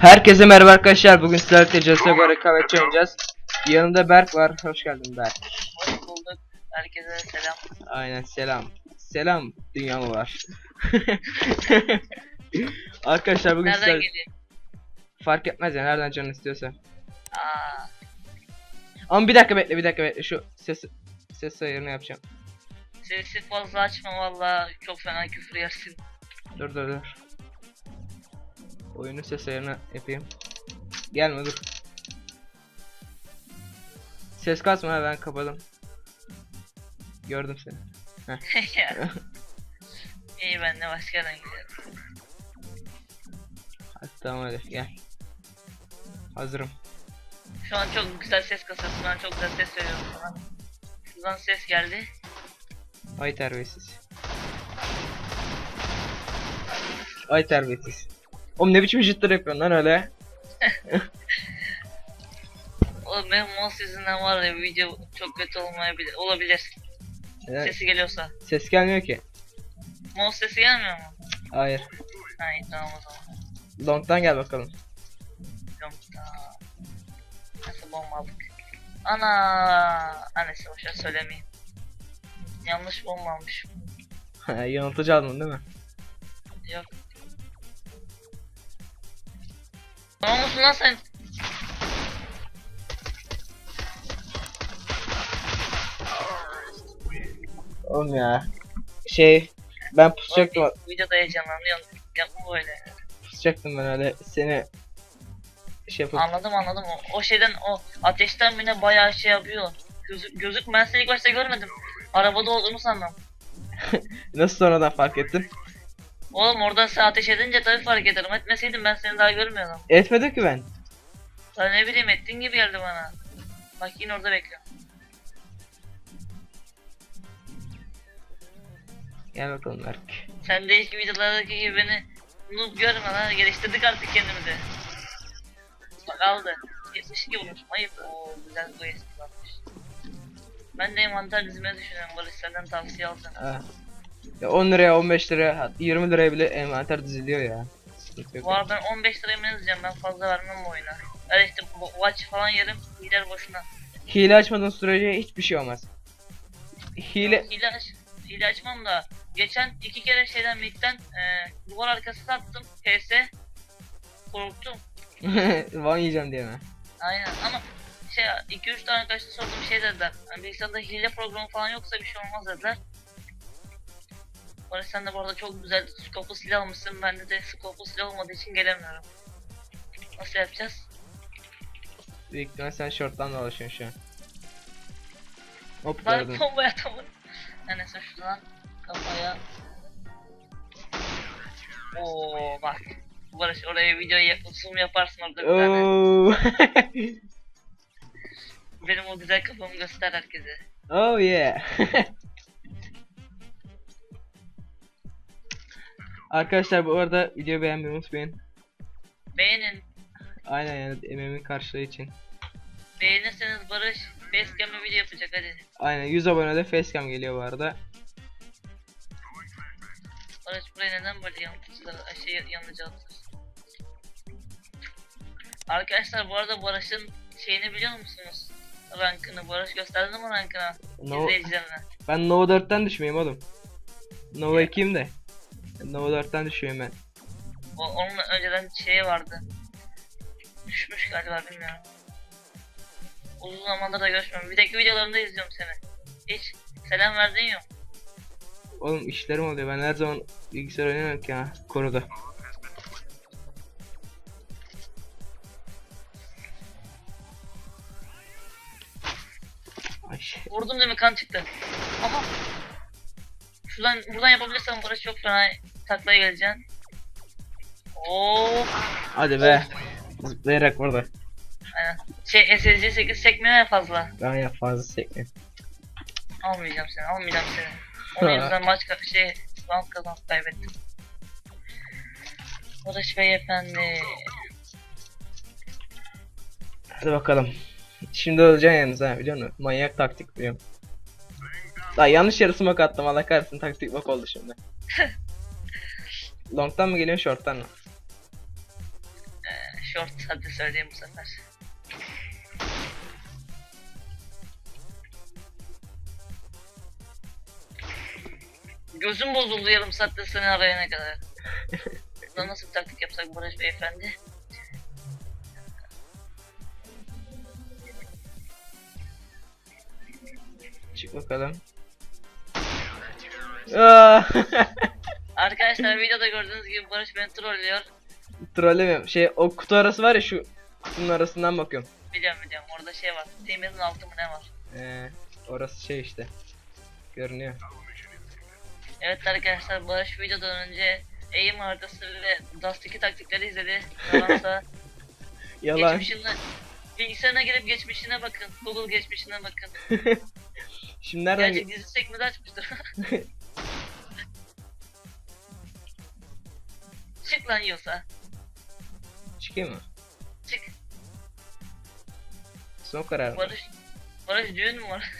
Herkese merhaba arkadaşlar. Bugün sizlerle CSGO rekabetçi oynayacağız. Yanımda Berk var. Hoş geldin Berk. Hoş bulduk. Herkese selam. Aynen selam. Selam dünya mı var? arkadaşlar bugün Nereden sizler geliyor? fark etmez ya nereden canın istiyorsa. Aa, Ama bir dakika bekle bir dakika bekle şu ses ses ayarını yapacağım. sesi fazla açma valla çok fena küfür yersin. Dur dur dur. Oyunun ses ayarını yapayım. Gelme dur. Ses kasma ben kapadım. Gördüm seni. İyi ben de başka yerden gidiyorum. Hadi tamam hadi gel. Hazırım. Şu an çok güzel ses. Ben çok güzel ses veriyorum sana. Şuradan ses geldi. Ay terbiyesiz. Ay terbiyesiz. Oğlum ne biçim jitler yapıyorsun lan öyle? Oğlum benim mouse yüzünden var ya video çok kötü olmayabilir. Olabilir. Evet, Sesi geliyorsa. ses gelmiyor ki. Mouse sesi gelmiyor mu? Hayır. Ha iyi tamam o zaman. Long'dan gel bakalım. Tamam. Nasıl bomba aldık? Ana, annesi boşver söylemeyeyim. Yanlış almışım. Yanıltıcı aldın değil mi? Yok. Ne olmuşsun lan sen? Oğlum ya. Şey ben pusacaktım, Oğlum, Videoda heyecanlanıyorum. Yapma böyle. pusacaktım ben öyle seni şey yapıp Anladım anladım. O, o şeyden o ateşten bile bayağı şey yapıyor. Gözük, gözük ben seni ilk başta görmedim. Arabada olduğunu sandım. nasıl sonradan fark ettin? Oğlum oradan sen ateş edince tabii fark ederim. Etmeseydim ben seni daha görmüyordum. Etmedim ki ben. Ben ne bileyim ettiğin gibi geldi bana. Bak yine orada bekliyorum. Gel bakalım Berk. Sen de ilk videolardaki gibi beni noob görme lan. Geliştirdik artık kendimizi. Bak aldı. 72 vurmuş. Ayıp. Oo güzel bu eski varmış. Ben de envanter dizmeyi düşünüyorum. Barış senden tavsiye alacağım. Ha. Ya 10 liraya 15 liraya hatta 20 liraya bile envanter diziliyor ya. Bu arada ben 15 liraya mı yazacağım? Ben fazla vermem bu oyuna. Öyle işte watch falan yerim. Gider boşuna. Hile açmadığın sürece hiçbir şey olmaz. Hile Hile, aç, hile açmam da. Geçen iki kere şeyden midden e, duvar arkası sattım. PS. Korktum. Van yiyeceğim diye mi? Aynen ama şey 2-3 tane arkadaşla sordum şey dediler. Yani bilgisayarda hile programı falan yoksa bir şey olmaz dediler. Barış sen de bu arada çok güzel skoplu silah almışsın. Bende de skoplu silah olmadığı için gelemiyorum. Nasıl yapacağız? Büyük ihtimal sen short'tan dolaşıyorsun şu an. Hop Bari gördüm. bomba atamın. Yani şuradan kafaya. Oo bak. Barış oraya videoyu yapıp zoom yaparsın orada bir tane. Benim o güzel kafamı göster herkese. oh yeah. Arkadaşlar bu arada videoyu beğenmeyi unutmayın. Beğenin. Aynen yani emeğimin karşılığı için. Beğenirseniz Barış Facecam'e video yapacak hadi. Aynen 100 abonede facecam geliyor bu arada. Barış buraya neden böyle yanıtıcılar şey yanıcı atıyorsun? Arkadaşlar bu arada Barış'ın şeyini biliyor musunuz? Rankını Barış gösterdi mi rankını No, izleyicilerine? ben Nova 4'ten düşmeyeyim oğlum. Nova 2'yim de. Nova 4'ten düşüyorum ben. O, onun önceden şeyi vardı. Düşmüş galiba bilmiyorum. Uzun zamandır da görüşmüyorum. Bir deki videolarında izliyorum seni. Hiç selam verdin yok. Oğlum işlerim oluyor. Ben her zaman bilgisayar oynamıyorum ki ha. Konuda. Ay. Vurdum mi kan çıktı. Aha. Şuradan buradan yapabilirsem Barış çok fena taklaya geleceksin. Oo. Hadi be. Zıplayarak burada. Aynen. Şey SSC 8 çekmiyor ya fazla. Ben ya fazla sekme. Almayacağım seni, almayacağım seni. Onun yüzünden maç şey round kazanıp kaybettim. Barış Bey efendi. Hadi bakalım. Şimdi öleceksin yalnız ha biliyor musun? Manyak taktik biliyorum. Lan yanlış yere smoke attım Allah kahretsin taktik bak oldu şimdi. Long'tan mı geliyor short'tan mı? Ee, short hadi söyleyeyim bu sefer. Gözüm bozuldu yarım saatte seni arayana kadar. Burada nasıl bir taktik yapsak Barış Beyefendi? Çık bakalım. Arkadaşlar videoda gördüğünüz gibi Barış beni trollüyor. Trollemiyorum. Şey o kutu arası var ya şu kutunun arasından bakıyorum. Biliyorum biliyorum orada şey var. Demirin altı mı ne var? Ee, orası şey işte. Görünüyor. Evet arkadaşlar Barış videodan önce eğim haritası ve Dust 2 taktikleri izledi. Yalansa Yalan. geçmişine bilgisayarına girip geçmişine bakın. Google geçmişine bakın. Şimdi nereden Gerçi ge- gizli sekmede açmıştır. Çık lan yiyorsa. çıkayım mı? Çık. Son karar mı? Barış. Barış düğün mü var?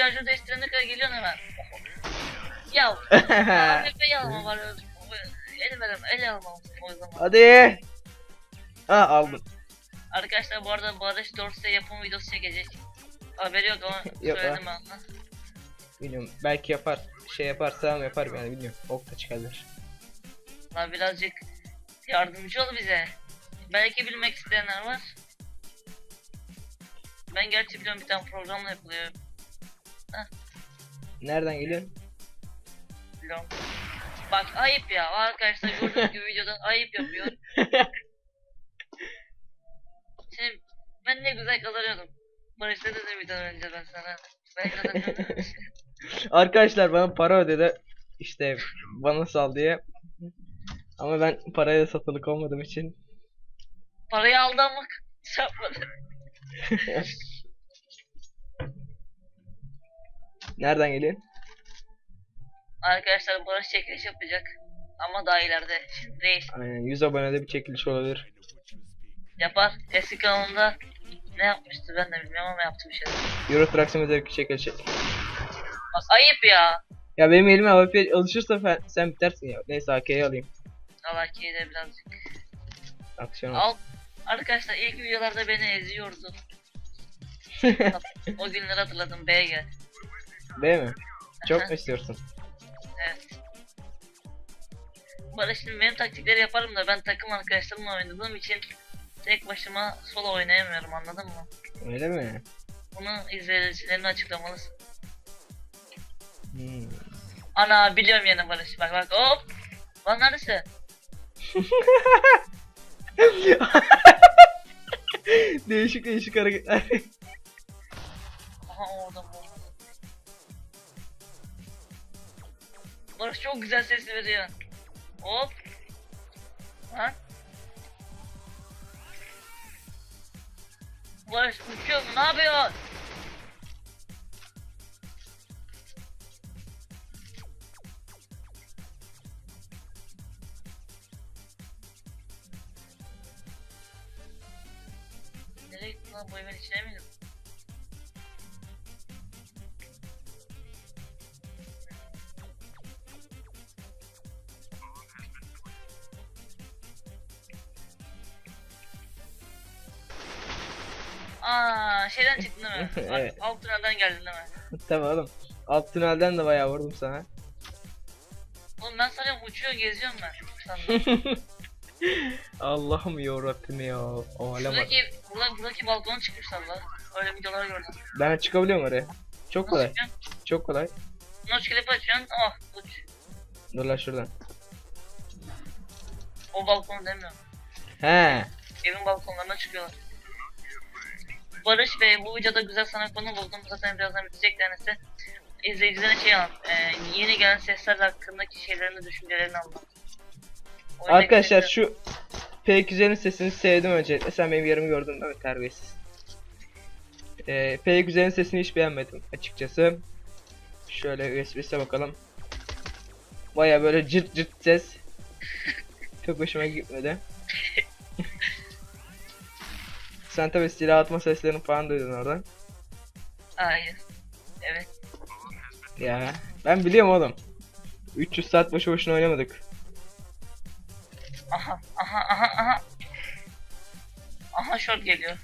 Şarjı değiştirene kadar geliyorsun hemen. Ya AWP alma var. El verem, el almam o zaman. Hadi. Ha aldım. Arkadaşlar bu arada Barış Dorsey yapım videosu çekecek. Haberi yok ama söyledim ben ona. Bilmiyorum. Belki yapar. Şey yaparsa mı yapar yani bilmiyorum. Ok da çıkabilir. Lan birazcık yardımcı ol bize. Belki bilmek isteyenler var. Ben gerçi biliyorum bir tane programla yapılıyor. Nereden geliyor? Biliyorum. Bak ayıp ya arkadaşlar gördüğünüz gibi videoda ayıp yapıyor. Şimdi ben ne güzel kazanıyordum. Barış ne dedi videodan önce ben sana. Ben kazanıyordum. Arkadaşlar bana para ödedi. İşte bana sal diye. Ama ben parayla satılık olmadığım için Parayı aldı ama yapmadı. Nereden geliyor? Arkadaşlar Barış çekiliş yapacak. Ama daha ileride. Şimdi değil. Aynen 100 abonede bir çekiliş olabilir. Yapar. Eski kanalında ne yapmıştı ben de bilmiyorum ama yaptı bir şey. Euro Truck Simulator çekiliş. Bak ayıp ya. Ya benim elime AWP alışırsa sen, bitersin ya. Neyse AK'yi alayım. Allah ki de birazcık. Aksiyon Al. Arkadaşlar ilk videolarda beni eziyordu. O günleri hatırladım BG. Değil mi? Çok mu istiyorsun? Evet. Barış şimdi benim taktikleri yaparım da ben takım arkadaşlarımla oynadığım için tek başıma solo oynayamıyorum anladın mı? Öyle mi? Bunu izleyicilerine açıklamalısın. Hmm. Ana biliyorum yine Barış. Bak bak hop. Lan neresi? değişik değişik hareketler. Barış çok güzel ses veriyor. Hop. Lan. Barış uçuyor mu? Ne yapıyor? Nereye gitti lan bu evin içine mi şeyden çıktın değil mi? Evet. Alt, alt tünelden geldin değil mi? tamam oğlum. Alt tünelden de bayağı vurdum sana. Oğlum ben sanıyorum uçuyor geziyorum ben. Sandım. Allah'ım yarabbim ya. O alem. Buradaki, burada, buradaki balkona çıkmışlar lan. Öyle videolar gördüm. Ben çıkabiliyor muyum oraya? Çok Nasıl kolay. çıkıyorsun? Çok kolay. Notch clip açıyorsun. Oh uç. Dur lan şuradan. O balkonu demiyorum. He. Evin balkonlarına çıkıyorlar. Barış Bey bu videoda güzel sana konu buldum. Zaten birazdan bitecek tanesi. İzleyicilere şey anlat. E, yeni gelen sesler hakkındaki şeylerini, düşüncelerini anlat. Arkadaşlar sesler- şu P2'lerin sesini sevdim öncelikle. Sen benim yerimi gördün değil mi terbiyesiz? Ee, P2'lerin sesini hiç beğenmedim açıkçası. Şöyle USB'se bakalım. Baya böyle cırt cırt ses. Çok hoşuma gitmedi. Sen tabi silah atma seslerini falan duydun oradan. Hayır. Evet. Ya ben biliyorum oğlum. 300 saat boşu boşuna oynamadık. Aha aha aha aha. Aha short geliyor.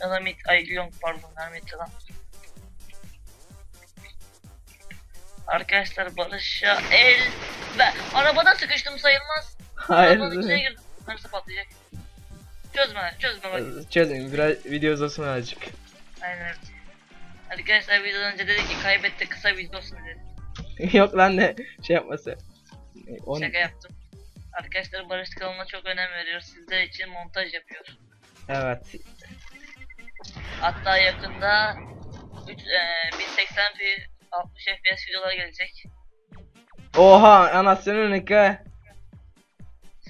Ya da mid, ay long pardon mid lan. Arkadaşlar Barış'a el ben arabada sıkıştım sayılmaz. Hayır. Arabanın içine girdim. Nasıl patlayacak? Çözme çözme bak. Çözün biraz video uzasın azıcık. Aynen. Arkadaşlar videodan önce dedi ki kaybetti kısa video olsun dedi. Yok lan ne şey yapması. On... Şaka yaptım. Arkadaşlar Barış kanalına çok önem veriyor. Sizler için montaj yapıyor. Evet. Hatta yakında 3, e, 1080p 60 fps videolar gelecek. Oha anasını ne ka?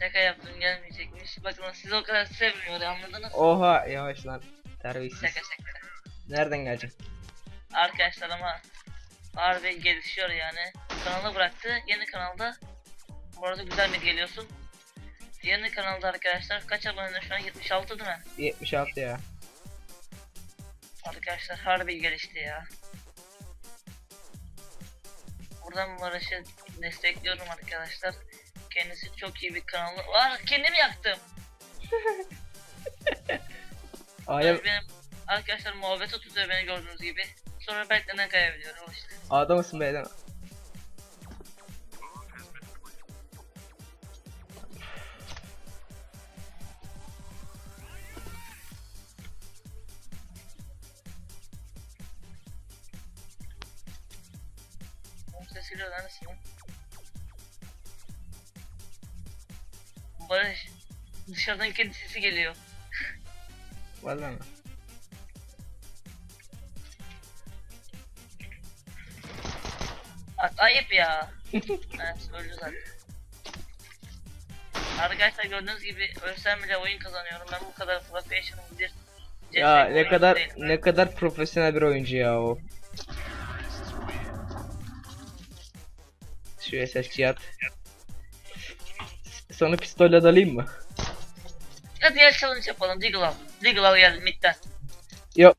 Şaka yaptım gelmeyecekmiş. Bakın siz o kadar sevmiyor anladınız? Oha yavaş lan. Terbiyesiz. Şaka şaka. Nereden gelecek? Arkadaşlar ama harbi gelişiyor yani. Kanalı bıraktı. Yeni kanalda bu arada güzel bir geliyorsun. Yeni kanalda arkadaşlar kaç abone şu an 76 değil mi? 76 ya. Arkadaşlar harbi gelişti ya. Buradan Barış'ı destekliyorum arkadaşlar. Kendisi çok iyi bir kanalı var. Kendimi yaktım. Aya Benim arkadaşlar muhabbete tutuyor beni gördüğünüz gibi. Sonra beklenen kaybediyor o işte. A'da mısın? Onun sesiyle öğrenirsin lan. Barış. Dışarıdan kedi sesi geliyor. Valla mı? A- Ayıp ya. evet öldü zaten. Arkadaşlar gördüğünüz gibi ölsem bile oyun kazanıyorum. Ben bu kadar professional bir Ya ne kadar değilim. ne kadar profesyonel bir oyuncu ya o. Şu SSC at. Sonra pistolle dalayım mı? Hadi gel challenge yapalım. Deagle al. Deagle al gel midden. Yok